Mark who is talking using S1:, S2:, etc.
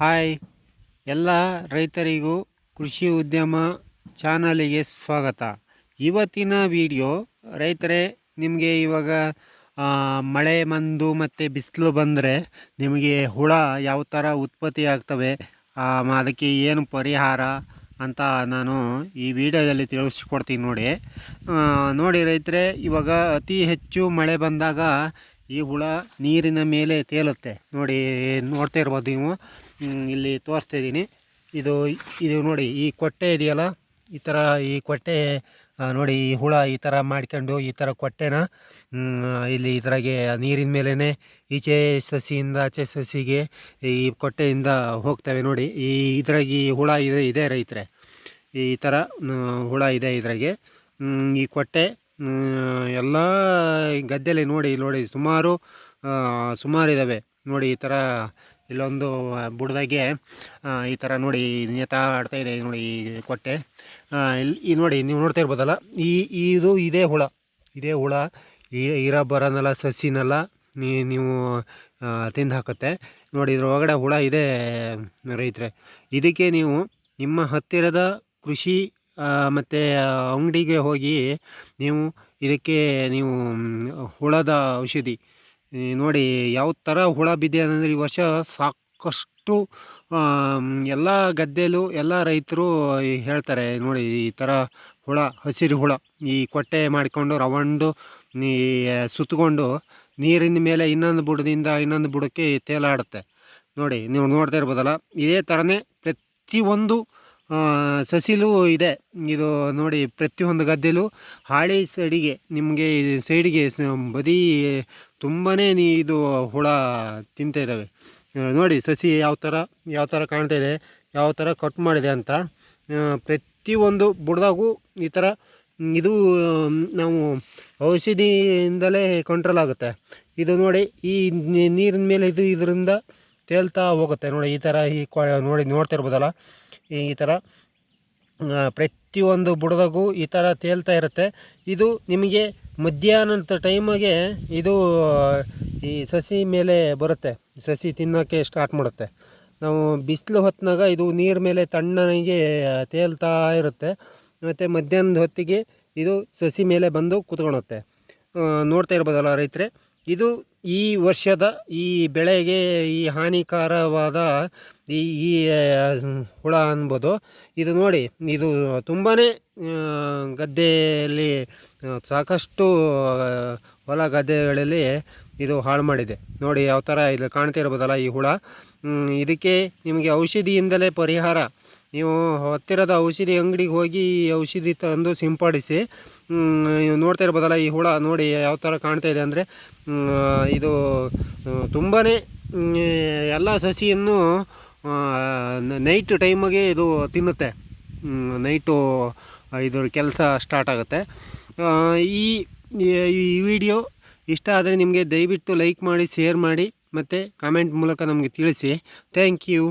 S1: Hi. ಎಲ್ಲ ರೈತರಿಗೂ ಕೃಷಿ ಉದ್ಯಮ ಚಾನಲಿಗೆ ಸ್ವಾಗತ. ಇವತ್ತಿನ ವಿಡಿಯೋ ರೈತರೇ, ನಿಮಗೆ ಇವಾಗ ಮಳೆ ಮಂದು ಮತ್ತು ಬಿಸಿಲು ಬಂದರೆ ನಿಮಗೆ ಹುಳ ಯಾವ ಥರ ಉತ್ಪತ್ತಿ ಆಗ್ತವೆ ಅದಕ್ಕೆ ಏನು ಪರಿಹಾರ ಅಂತ ನಾನು ಈ ವಿಡಿಯೋದಲ್ಲಿ ತಿಳಿಸ್ಕೊಡ್ತೀನಿ ನೋಡಿ. ನೋಡಿ ರೈತರೇ, ಇವಾಗ ಅತಿ ಹೆಚ್ಚು ಮಳೆ ಬಂದಾಗ ಈ ಹುಳ ನೀರಿನ ಮೇಲೆ ತೇಲುತ್ತೆ. ನೋಡಿ, ನೋಡ್ತಾ ಇರ್ಬೋದು ನೀವು. ಇಲ್ಲಿ ತೋರಿಸ್ತಾ ಇದ್ದೀನಿ. ಇದು ಇದು ನೋಡಿ, ಈ ಕೊಟ್ಟೆ ಇದೆಯಲ್ಲ? ಈ ಥರ ಈ ಕೊಟ್ಟೆ ನೋಡಿ, ಈ ಹುಳ ಈ ಥರ ಮಾಡ್ಕೊಂಡು ಈ ಥರ ಕೊಟ್ಟೆನ ಇಲ್ಲಿ ಇದ್ರಾಗೆ ನೀರಿನ ಮೇಲೇ ಈಚೆ ಸಸಿಯಿಂದ ಆಚೆ ಸಸಿಗೆ ಈ ಕೊಟ್ಟೆಯಿಂದ ಹೋಗ್ತವೆ ನೋಡಿ. ಈ ಇದ್ರಾಗ ಹುಳ ಇದೆ ಇದೆ ರೈತರೆ. ಈ ಥರ ಹುಳ ಇದೆ ಇದ್ರಾಗೆ. ಈ ಕೊಟ್ಟೆ ಎಲ್ಲ ಗದ್ದೆಯಲ್ಲಿ ನೋಡಿ ನೋಡಿ, ಸುಮಾರು ಸುಮಾರು ಇದ್ದಾವೆ ನೋಡಿ, ಈ ಥರ ಇಲ್ಲೊಂದು ಬುಡ್ದಾಗೆ ಈ ಥರ ನೋಡಿ ನೇತ ಆಡ್ತಾ ಇದೆ ನೋಡಿ ಈ ಕೊಟ್ಟೆ. ಇಲ್ಲಿ ಈ ನೋಡಿ ನೀವು ನೋಡ್ತಾ ಇರ್ಬೋದಲ್ಲ, ಈ, ಇದು ಇದೇ ಹುಳ ಇದೇ ಹುಳ, ಈ ಇರ ಬರೋನಲ್ಲ ಸಸಿನೆಲ್ಲ ನೀವು ತಿಂದು ಹಾಕುತ್ತೆ. ನೋಡಿ ಇದ್ರ ಒಳಗಡೆ ಹುಳ ಇದೆ ರೈತರೆ. ಇದಕ್ಕೆ ನೀವು ನಿಮ್ಮ ಹತ್ತಿರದ ಕೃಷಿ ಮತ್ತು ಅಂಗಡಿಗೆ ಹೋಗಿ ನೀವು ಇದಕ್ಕೆ ನೀವು ಹುಳದ ಔಷಧಿ ನೋಡಿ ಯಾವ ಥರ ಹುಳ ಬಿದ್ದಿದೆ ಅಂದರೆ ಈ ವರ್ಷ ಸಾಕಷ್ಟು ಎಲ್ಲ ಗದ್ದೆಲು ಎಲ್ಲ ರೈತರು ಹೇಳ್ತಾರೆ, ನೋಡಿ ಈ ಥರ ಹುಳ, ಹಸಿರು ಹುಳ ಈ ಕೊಟ್ಟೆ ಮಾಡಿಕೊಂಡು ರವಂಡು ಈ ಸುತ್ತಕೊಂಡು ನೀರಿನ ಮೇಲೆ ಇನ್ನೊಂದು ಬುಡದಿಂದ ಇನ್ನೊಂದು ಬುಡಕ್ಕೆ ತೇಲಾಡುತ್ತೆ. ನೋಡಿ ನೀವು ನೋಡ್ತಾ ಇರ್ಬೋದಲ್ಲ, ಇದೇ ಥರನೇ ಪ್ರತಿಯೊಂದು ಸಸಿಲೂ ಇದೆ. ಇದು ನೋಡಿ, ಪ್ರತಿಯೊಂದು ಗದ್ದೆಲೂ ಹಾಳೆ ಸೈಡಿಗೆ, ನಿಮಗೆ ಸೈಡಿಗೆ ಬದಿ ತುಂಬಾ ಇದು ಹುಳ ತಿಂತಾಯಿದ್ದಾವೆ ನೋಡಿ, ಸಸಿ ಯಾವ ಥರ ಯಾವ ಥರ ಕಾಣ್ತಾ ಇದೆ, ಯಾವ ಥರ ಕಟ್ ಮಾಡಿದೆ ಅಂತ ಪ್ರತಿಯೊಂದು ಬುಡದಾಗೂ ಈ ಥರ ಇದು, ನಾವು ಔಷಧಿಯಿಂದಲೇ ಕಂಟ್ರೋಲ್ ಆಗುತ್ತೆ. ಇದು ನೋಡಿ, ಈ ನೀರಿನ ಮೇಲೆ ಇದು, ಇದರಿಂದ ತೇಲ್ತಾ ಹೋಗುತ್ತೆ. ನೋಡಿ, ಈ ಥರ ಈ ನೋಡಿ, ನೋಡ್ತಾ ಇರ್ಬೋದಲ್ಲ. ಈ ಥರ ಪ್ರತಿಯೊಂದು ಬುಡದಾಗೂ ಈ ಥರ ತೇಲ್ತಾ ಇರುತ್ತೆ. ಇದು ನಿಮಗೆ ಮಧ್ಯಾಹ್ನದ ಟೈಮಿಗೆ ಇದು, ಈ ಸಸಿ ಮೇಲೆ ಬರುತ್ತೆ. ಸಸಿ ತಿನ್ನೋಕ್ಕೆ ಸ್ಟಾರ್ಟ್ ಮಾಡುತ್ತೆ. ನಾವು ಬಿಸಿಲು ಹೊತ್ತಿನಾಗ ಇದು ನೀರು ಮೇಲೆ ತಣ್ಣನಿಗೆ ತೇಲ್ತಾ ಇರುತ್ತೆ. ಮತ್ತು ಮಧ್ಯಾಹ್ನದ ಹೊತ್ತಿಗೆ ಇದು ಸಸಿ ಮೇಲೆ ಬಂದು ಕೂತ್ಕೊಳುತ್ತೆ. ನೋಡ್ತಾ ಇರ್ಬೋದಲ್ಲ ರೈತರೆ? ಇದು ಈ ವರ್ಷದ ಈ ಬೆಳೆಗೆ ಈ ಹಾನಿಕಾರವಾದ ಈ ಈ ಹುಳ ಅನ್ಬೋದು. ಇದು ನೋಡಿ, ಇದು ತುಂಬಾ ಗದ್ದೆಯಲ್ಲಿ ಸಾಕಷ್ಟು ಹೊಲ ಗದ್ದೆಗಳಲ್ಲಿ ಇದು ಹಾಳು ಮಾಡಿದೆ. ನೋಡಿ, ಯಾವ ಥರ ಇದು ಕಾಣ್ತಾ ಇರ್ಬೋದಲ್ಲ ಈ ಹುಳ. ಇದಕ್ಕೆ ನಿಮಗೆ ಔಷಧಿಯಿಂದಲೇ ಪರಿಹಾರ ನೀವು ಹತ್ತಿರದ ಔಷಧಿ ಅಂಗಡಿಗೆ ಹೋಗಿ ಈ ಔಷಧಿ ತಂದು ಸಿಂಪಡಿಸಿ ನೋಡ್ತಾ ಇರ್ಬೋದಲ್ಲ ಈ ಹುಳ ನೋಡಿ ಯಾವ ಥರ ಕಾಣ್ತಾ ಇದೆ ಅಂದರೆ ಇದು ತುಂಬಾ ಎಲ್ಲ ಸಸಿಯನ್ನು ನೈಟ್ ಟೈಮಿಗೆ ಇದು ತಿನ್ನುತ್ತೆ. ನೈಟು ಇದ್ರ ಕೆಲಸ ಸ್ಟಾರ್ಟ್ ಆಗುತ್ತೆ. ಈ ಈ ವಿಡಿಯೋ ಇಷ್ಟ ಆದರೆ ನಿಮಗೆ ದಯವಿಟ್ಟು ಲೈಕ್ ಮಾಡಿ ಶೇರ್ ಮಾಡಿ ಮತ್ತು ಕಾಮೆಂಟ್ ಮೂಲಕ ನಮಗೆ ತಿಳಿಸಿ. Thank you